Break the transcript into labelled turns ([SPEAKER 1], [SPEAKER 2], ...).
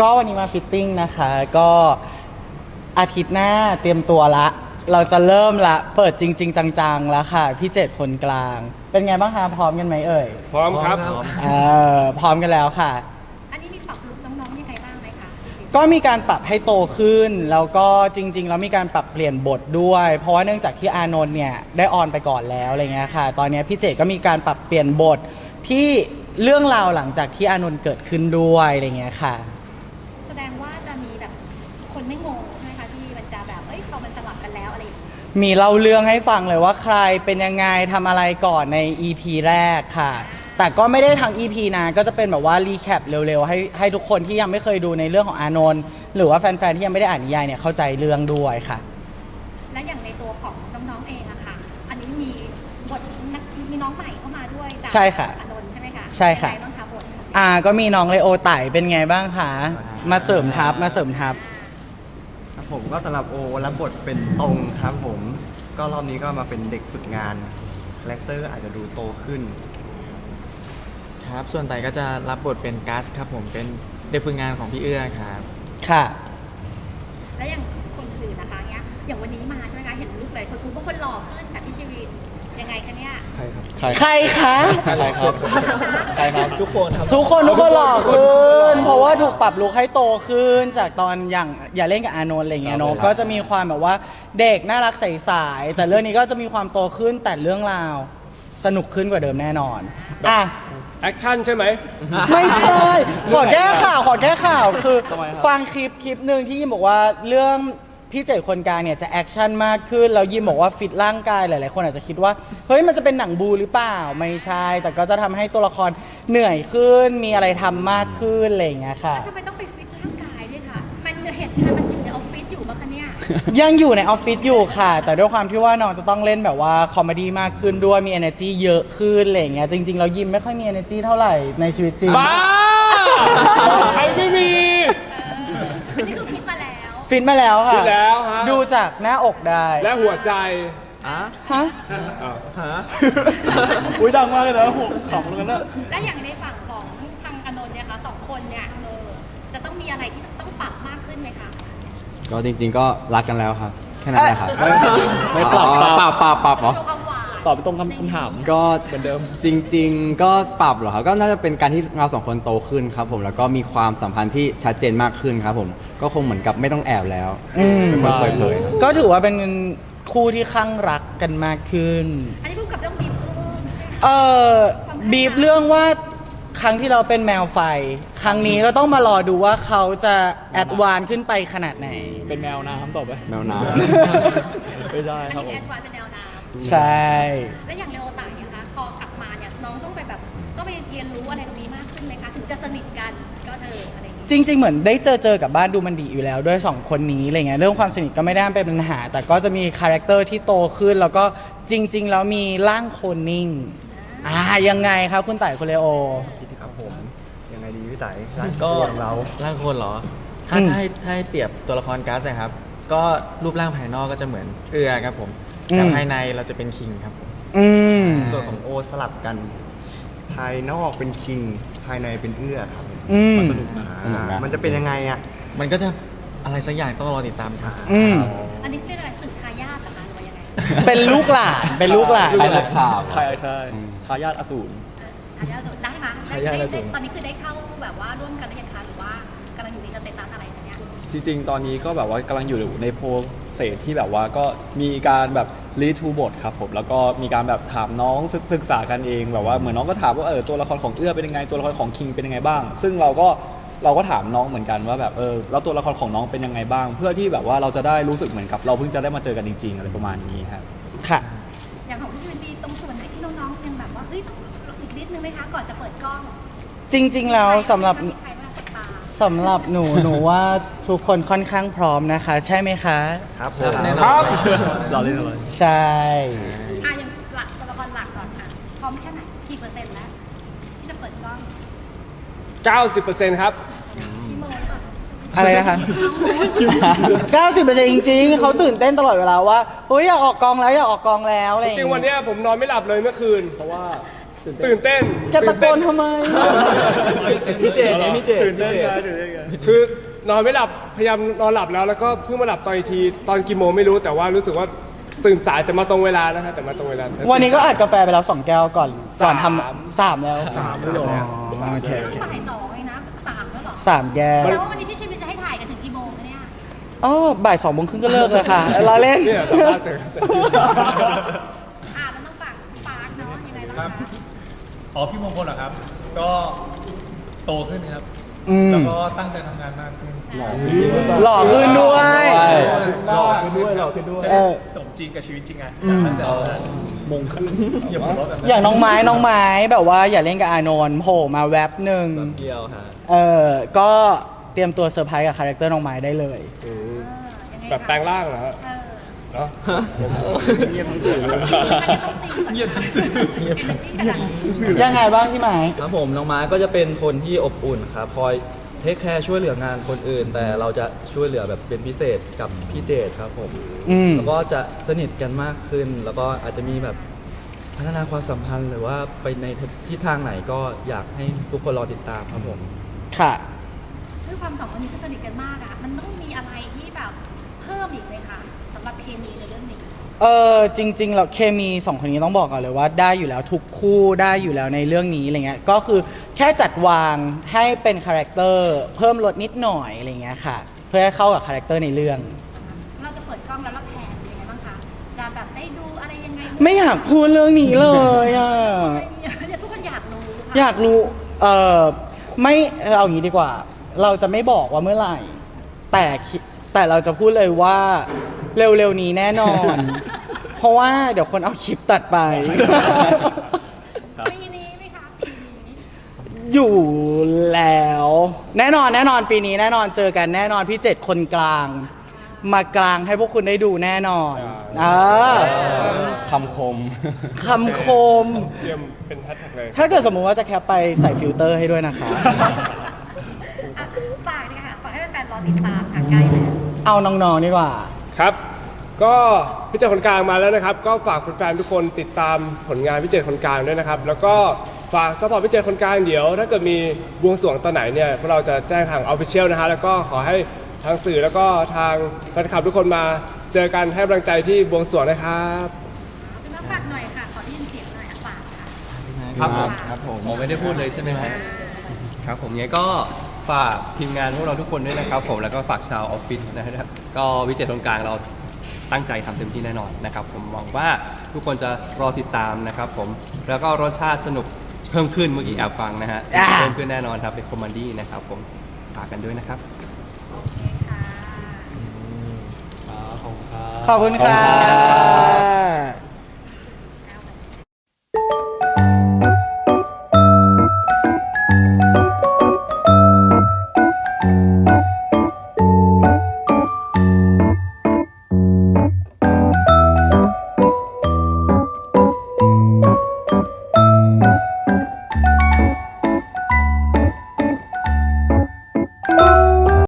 [SPEAKER 1] ก็วันนี้มาฟิตติ้งนะคะ ก็อาทิตย์หน้าเตรียมตัวละ เราจะเริ่มละ เปิดจริง ๆ จังๆแล้วค่ะ พี่เจ็ดคนกลาง เป็นไงบ้างคะพร้อมกันไหมเอ่ย
[SPEAKER 2] พร้อมครับ
[SPEAKER 1] เออพร้อมกันแล้วค่ะ
[SPEAKER 3] อันนี้มีปรับลุคน้องๆยังไงบ้างไหมคะ
[SPEAKER 1] ก็มีการปรับให้โตขึ้น แล้วก็จริงๆแล้วมีการปรับเปลี่ยนบทด้วย เพราะว่าเนื่องจากที่อานนท์เนี่ยได้ออนไปก่อนแล้วอะไรเงี้ยค่ะ ตอนเนี้ยพี่เจก็มีการปรับเปลี่ยนบทที่เรื่องราวหลังจากที่อานนท์เกิดขึ้นด้วยอะไรเงี้ยค่ะ มีเล่าเรื่องให้ฟังเลยว่าใครเป็นยังไงทำอะไรก่อนใน EP แรกค่ะ แต่ก็ไม่ได้ทั้ง EP นะก็จะเป็นแบบว่ารีแคปเร็วๆ ให้ให้ทุกคนที่ยังไม่เคยดูในเรื่องของอานนท์หรือว่าแฟนๆ ที่ยังไม่ได้อ่านนิยายเนี่ยเข้าใจเรื่องด้วยค่ะ
[SPEAKER 3] และอย่างในตัวของน้องๆเองอะค่ะ อันนี้มีบทนักมีน้องใหม่เข้ามาด้วยจาก
[SPEAKER 1] ใช่ค่ะ
[SPEAKER 3] อานนท์ใช่ไหมคะ
[SPEAKER 1] ใช่ค่ะ
[SPEAKER 3] ยังไงบ้างคะบท
[SPEAKER 1] อ่าก็มีน้องเลโอไต่เป็นไงบ้างคะมาเสริมทัพมาเสริมทัพ
[SPEAKER 4] ครับผมก็สำหรับโอรับบทเป็นตรงครับผม ก็รอบนี้ก็มาเป็นเด็กฝึกงานคาแรคเตอร์อาจจะดูโตขึ้น
[SPEAKER 5] ครับ ส่วนไต่ก็จะรับบทเป็นกัสครับผมเป็นเด็กฝึกงานของพี่เอื้อครับ
[SPEAKER 1] ค่ะ
[SPEAKER 3] และอย่างคนอื่นนะคะเนี้ยอย่างวันนี้มาใช่ไหมคะเห็นรูปเลยคนคูบางคนหล่อขึ้นจากที่ชีวิต ยังไงคะเนี่ย
[SPEAKER 5] ใครครับ
[SPEAKER 1] ใครคะ
[SPEAKER 5] ใครครับใครครับ ทุกคนครับ
[SPEAKER 1] ทุกคนทุกคนหล่อขึ้น เพราะว่าถูกปรับลุคให้โตขึ้น จากตอนอย่างอย่าเล่นกับอานนท์อะไรอย่างเงี้ยเนอะ
[SPEAKER 5] ครับ
[SPEAKER 1] ก็จะมีความแบบว่าเด็กน่ารักใสๆแต่เรื่องนี้ก็จะมีความโตขึ้นแต่เรื่องราวสนุกขึ้นกว่าเดิมแน่นอนอะ
[SPEAKER 2] แอคชั่นใช่ไหม
[SPEAKER 1] ไม่ใช่ขอแก้ข่าวขอแก้ข่าวคือ ฟังคลิปคลิปหนึ่งที่ยิมบอกว่าเรื่อง พี่เจ็ดคนกลางเนี่ยจะแอคชั่นมากขึ้นแล้วยิมบอกว่าฟิตร่างกายหลายๆ คนอาจจะคิดว่าเฮ้ยมันจะเป็นหนังบูหรือเปล่าไม่ใช่ แต่ก็จะทำให้ตัวละครเหนื่อยขึ้น มีอะไรทำมากขึ้นอะไรอย่างเงี้ยค่ะ
[SPEAKER 3] แล้วทำไมต้องไปฟิตร่างกายด้วยคะ มันเห็นค่ะมันอยู่ในออฟฟิศอยู่ปะคะเนี่ย
[SPEAKER 1] ยังอยู่ในออฟฟิศอยู่ค่ะ แต่ด้วยความที่ว่าน้องจะต้องเล่นแบบว่าคอมเมดี้มากขึ้นด้วยมี energy เยอะขึ้นอะไรอย่างเงี้ยจริงๆเรายิมไม่ค่อยมี energy เท่าไหร่ในชีวิตจริง
[SPEAKER 2] บ้า ใครไม่มี
[SPEAKER 3] อันนี้คือฟิตมาแล้ว
[SPEAKER 1] ฟิตมาแล้วค่ะ
[SPEAKER 2] ฟิตแล้วฮะ
[SPEAKER 1] ดูจากหน้าอกได้
[SPEAKER 2] และหัวใจ
[SPEAKER 1] ฮะ
[SPEAKER 4] อุ้ยดังมากเลยนะผมขำเลยนะ
[SPEAKER 3] และอย่างในฝั่งของทางอานนท์เนี่ยค่ะสองคนเนี่ยเออจะต้องมีอะไรที่ต้องปรับมากขึ้นไหมคะ
[SPEAKER 6] ก็จริงๆก็รักกันแล้วครับ แค่นั้นแหละครับ
[SPEAKER 5] ไม่ปรับ
[SPEAKER 6] อ๋อปรับปรับปรับเหรอ
[SPEAKER 3] โชว์ความหวาน
[SPEAKER 5] ตอบไปตรงคำคำถาม
[SPEAKER 6] ก็เหมือนเดิม จริง ๆ ก็ปรับเหรอครับก็น่าจะเป็นการที่เราสองคนโตขึ้นครับผมแล้วก็มีความสัมพันธ์ที่ชัดเจนมากขึ้นครับผมก็คงเหมือนกับไม่ต้องแอบแล้ว
[SPEAKER 1] อืม
[SPEAKER 6] เป็นคนเปิดเผยครับ
[SPEAKER 1] ก็ถือว่าเป็นคู่ที่ข้างรักกันมากขึ้น
[SPEAKER 3] อันนี้พูดกับเรื่องบีบเพิ่มใช่ไหมคะ
[SPEAKER 1] เออบีบเรื่องว่าครั้งที่เราเป็นแมวไฟ ครั้งนี้ก็ต้องมารอดูว่าเขาจะแอดวานซ์ขึ้นไปขนาดไหน
[SPEAKER 5] เป็นแมวน้ำต่อไป
[SPEAKER 6] แมวน้
[SPEAKER 5] ไม่ใช่
[SPEAKER 3] อัน
[SPEAKER 5] ครับ
[SPEAKER 3] นี้
[SPEAKER 5] ผ
[SPEAKER 3] แอ
[SPEAKER 5] ม
[SPEAKER 3] ดวานซ์เป็นแนวน้
[SPEAKER 1] ใช่ำ
[SPEAKER 3] และอย่างเลโอตายนะคะพอกลับมาเนี่ยน้องต้องไปแบบต้องไปเรียนรู้อะไรตรงนี้มากขึ้นไหมคะถึงจะสนิทกันก็เธออะไรอย่างเงี้ย
[SPEAKER 1] จริง ๆ เหมือนได้เจอเจอกับบ้านดูมันดีอยู่แล้วด้วยสองคนนี้อะไรเงี้ยเรื่องความสนิทก็ไม่ได้เป็นปัญหา แต่ก็จะมีคาแรคเตอร์ที่โตขึ้น แล้วก็จริง ๆ แล้วมีร่างโคนนิ่งอ่ายังไงครับคุณต่ายคุณเลโอ
[SPEAKER 4] ครับผม ยังไงดีพี่ไต่ร้าน
[SPEAKER 5] ก็
[SPEAKER 4] ของเรา
[SPEAKER 5] ร่างคนเหรอ ถ้า
[SPEAKER 1] อืม
[SPEAKER 5] ถ้าให้ถ้าให้เปรียบตัวละครกัสนะครับ ก็รูปร่างภายนอกก็จะเหมือนเอื้อครับผม แต่ภายในเราจะเป็นคิงครับผม
[SPEAKER 1] อืม
[SPEAKER 4] ส่วนของโอสลับกัน ภายนอกเป็นคิง ภายในเป็นเอื้อครับ
[SPEAKER 1] อืม
[SPEAKER 4] อ่ามันจะเป็นยังไงอะ
[SPEAKER 5] มันก็จะอะไรสักอย่างต้องรอติดตามครับ
[SPEAKER 1] อืม
[SPEAKER 3] อันนี้เรียกอะไรสื่อทายาทเหรอคะหรือว่ายังไง
[SPEAKER 1] เป็นลูกหลานเป็นลูกหลานำ
[SPEAKER 6] ใครรักข่าว
[SPEAKER 7] ใช่ใช่ทายาทอสูร
[SPEAKER 3] ทายาทสุดได้ไหมได้
[SPEAKER 5] ทายาท
[SPEAKER 3] ได้
[SPEAKER 5] สุด
[SPEAKER 3] ตอนนี้คือได้เข้าแบบว่าร่วมกันหรือยังคะหรือว่ากำลังอยู่ในสเตตัสอะไรคะเนี่ย
[SPEAKER 7] จริงๆ ตอนนี้ก็แบบว่ากำลังอยู่ในโปร เซสที่แบบว่าก็มีการแบบรีทูบทครับผมแล้วก็มีการแบบถามน้องศึกศึกษากันเองแบบว่าเหมือนน้องก็ถามว่าเออตัวละครของเอื้อเป็นยังไงตัวละครของคิงเป็นยังไงบ้าง ซึ่งเราก็เราก็ถามน้องเหมือนกันว่าแบบเออแล้วตัวละครของน้องเป็นยังไงบ้าง เพื่อที่แบบว่าเราจะได้รู้สึกเหมือนกับเราเพิ่งจะได้มาเจอกันจริง ๆ อะไรประมาณนี้ครับ
[SPEAKER 1] ค่ะ
[SPEAKER 3] อย่างของพี่วินดีตรงส่วนไหนที่น้องๆยังแบบว่าเฮ้ยต้องอีกนิดนึงไหมคะก่อนจะเปิดกล้อง
[SPEAKER 1] จริง ๆ แล้วสำหรับ
[SPEAKER 3] มีใครบ้าง สบตา
[SPEAKER 1] สำหรับหนู หนูว่าทุกคนค่อนข้างพร้อมนะคะ ใช่ไหมคะ
[SPEAKER 4] ครับผ
[SPEAKER 5] ครั
[SPEAKER 4] ม
[SPEAKER 5] บแน่นอน
[SPEAKER 2] ครับ
[SPEAKER 7] เราเล่นอะไร
[SPEAKER 1] ใช่
[SPEAKER 3] อะอย่างหลักตัวละครหลักก่อนค่ะ พร้อมแค่ไหนกี่เปอร์เซ็นต์แล้วที่จะเปิดกล้อง
[SPEAKER 2] 90%ครับ
[SPEAKER 3] พี่โมหรือเปล่า
[SPEAKER 1] อะไรนะคะ 90%จริงๆเขาตื่นเต้นตลอดเวลาว่าเฮ้ยอยากออกกองแล้วอยากออกกองแล้วอะไรอ
[SPEAKER 2] จ
[SPEAKER 1] ย่าง
[SPEAKER 2] ริงๆวัน
[SPEAKER 1] เงี้ย
[SPEAKER 2] เนี้ยผมนอนไม่หลับเลยเมื่อคืน
[SPEAKER 7] เพราะว่า
[SPEAKER 2] ตื่นเต้น
[SPEAKER 1] แกตะโกนทำไม
[SPEAKER 5] พี่เจเนี่ยพี่เจ
[SPEAKER 7] ตื่นเต้นไงตื่นเต้นไง
[SPEAKER 2] คือนอนไม่หลับพยายามนอนหลับแล้วแล้วก็เพิ่งมาหลับตอนอีกทีตอนกี่โมงไม่รู้แต่ว่ารู้สึกว่าตื่นสายแต่มาตรงเวลานะฮะแต่มาตรงเวลา
[SPEAKER 1] วันนี้ก็อัดกาแฟไปแล้วสองแก้วก่อนก่อนท
[SPEAKER 2] สามำ
[SPEAKER 1] สามแล้ว
[SPEAKER 2] สามแล้วเหรอ
[SPEAKER 1] อ๋อโอเคโอเค
[SPEAKER 3] บ่ายสองเองนะสามแล้วเหรอ
[SPEAKER 1] สามแก้ว
[SPEAKER 3] แล้ววันนี้พี่ชีวิตจะให้ถ่ายกันถึงกี่โมงคะเนี่ย
[SPEAKER 1] อ๋อบ่ายสองโมงครึ่งก็เลิกเลยค่ะเราเล่น
[SPEAKER 2] เนี่ยสัมภาษณ์เสร็จ
[SPEAKER 3] อ่าแล้วต้องฝากปาร์คเนาะยังไงบ้างคะ
[SPEAKER 8] อ๋อพี่มงคลเหรอครับ ก็โตขึ้นครับ
[SPEAKER 1] อืม
[SPEAKER 8] แล้วก็ตั้งใจทำงานมากขึ้น
[SPEAKER 1] หล่อขึ้นด้วย
[SPEAKER 7] หล่อขึ้นด้วยหล่อขึ้นด้วย
[SPEAKER 8] จะ
[SPEAKER 1] เออ
[SPEAKER 8] สมจริงกับชีวิตจริงไงจะตั้งใจทำงาน
[SPEAKER 7] มงขึ้น
[SPEAKER 8] อย่าหัวเราะแบบนั้น
[SPEAKER 1] อย่างน้องไม้น้องไม้แบบว่าอย่าเล่นกับอานนท์โผล่มาแวบหนึ่ง
[SPEAKER 7] เดียวฮะ
[SPEAKER 1] เออก็เตรียมตัวเซอร์ไพรส์กับคาแรคเตอร์น้องไม้ได้เลย
[SPEAKER 3] เออยังไงคะ
[SPEAKER 2] แบบแปลงร่างเหรอฮะ
[SPEAKER 3] เออ
[SPEAKER 2] เนาะ
[SPEAKER 7] เงียบทั้งสื่อเลย
[SPEAKER 3] เงียบทั้งสื่อเงียบทั้งสื่อ
[SPEAKER 1] ยังไงบ้างพี่ไม้
[SPEAKER 9] ครับผมน้องม้าก็จะเป็นคนที่อบอุ่นครับคอยเทคแคร์ช่วยเหลืองานคนอื่น แต่เราจะช่วยเหลือแบบเป็นพิเศษกับพี่เจดครับผม
[SPEAKER 1] อืม
[SPEAKER 9] แล้วก็จะสนิทกันมากขึ้น แล้วก็อาจจะมีแบบพัฒนาความสัมพันธ์หรือว่าไปในทิศทางไหนก็อยากให้ทุกคนรอติดตามครับผม
[SPEAKER 1] ค่ะ
[SPEAKER 3] ด้วยความสองคนนี้ก็สนิทกันมากอะมันต้องมีอะไรที่แบบเพิ่มอีกไหมคะสำ หรับเคมีในเรื่องนี้
[SPEAKER 1] เออจริงๆเราเคมีสองคนนี้ต้องบอกก่อนเลยว่าได้อยู่แล้วทุกคู่ได้อยู่แล้วในเรื่องนี้อะไรเงี้ยก็คือแค่จัดวางให้เป็นคาแรคเตอร์เพิ่มลดนิดหน่อยอะไรเงี้ยค่ะ เพื่อให้เข้ากับคาแรคเตอร์ในเรื่อง
[SPEAKER 3] เราจะเปิดกล้องแล้วเราแพนเป็นยังไงบ้างคะจะแบบได้ดูอะไรยังไง
[SPEAKER 1] ไม่อยากพูดเรื่องนี้เลยอะ
[SPEAKER 3] เดี๋ยวทุกคนอยากรู้ค่ะ
[SPEAKER 1] อยากรู้เออไม่เอาอย่างนี้ดีกว่า เราจะไม่บอกว่าเมื่อไหร่ แต่คิดแต่เราจะพูดเลยว่า เร็วๆนี้แน่นอน เพราะว่าเดี๋ยวคนเอาคลิปตัดไป
[SPEAKER 3] ปีนี้ไหมคะปีนี้
[SPEAKER 1] อยู่แล้ว แน่นอนแน่นอนปีนี้แน่นอนเจอกันแน่นอนพี่เจ็ดคนกลาง มากลางให้พวกคุณได้ดูแน่นอนอ่า
[SPEAKER 6] คำคม
[SPEAKER 1] คำคม
[SPEAKER 2] เตรียมเป็นแฮชแท็กเลย
[SPEAKER 1] ถ้าเกิดสมมุติว่าจะแคปไปใส่ฟิลเตอร์ให้ด้วยนะคะ
[SPEAKER 3] อะฝากนี่ค่ะฝากให้แฟนๆรอติดตามค่ะใกล้แล้ว
[SPEAKER 1] เอาน้องๆดีกว่า
[SPEAKER 2] ครับ ก็พี่เจคนกลางมาแล้วนะครับ ก็ฝากแฟนๆทุกคนติดตามผลงานพี่เจคนกลางด้วยนะครับ แล้วก็ฝากซัพพอร์ตพี่เจคนกลางเดี๋ยว ถ้าเกิดมีบวงสรวงตอนไหนเนี่ยพวกเราจะแจ้งทางออฟฟิเชียลนะฮะแล้วก็ขอให้ทางสื่อแล้วก็ทางแฟนคลับทุกคนมาเจอกันให้กำลังใจที่บวงสรวงนะครับ
[SPEAKER 3] พี่มาฝากหน่อยค่ะ ขอได้ยินเสียงหน่อยอะฝากค่ะ
[SPEAKER 10] ครับผม
[SPEAKER 3] ครับผม
[SPEAKER 10] ผมไม่ได้พูดเลยใช่ไหมครับครับผมงั้นก็ ฝากทีมงานพวกเราทุกคนด้วยนะครับ ผมแล้วก็ฝากชาวออฟฟิศนะครับ ก็วิจัยตรงกลางเราตั้งใจทำเต็มที่แน่นอนนะครับ ผมหวังว่าทุกคนจะรอติดตามนะครับ ผมแล้วก็รสชาติสนุกเพิ่มขึ้นเมื่อกี้แอบฟังนะฮะ
[SPEAKER 1] อ่า
[SPEAKER 10] เพิ่มขึ้นแน่นอนครับเป็นคอมเมดี้นะครับ ผมฝากกันด้วยนะครับ
[SPEAKER 3] โอเคค่ะ
[SPEAKER 1] ขอบคุณค่ะ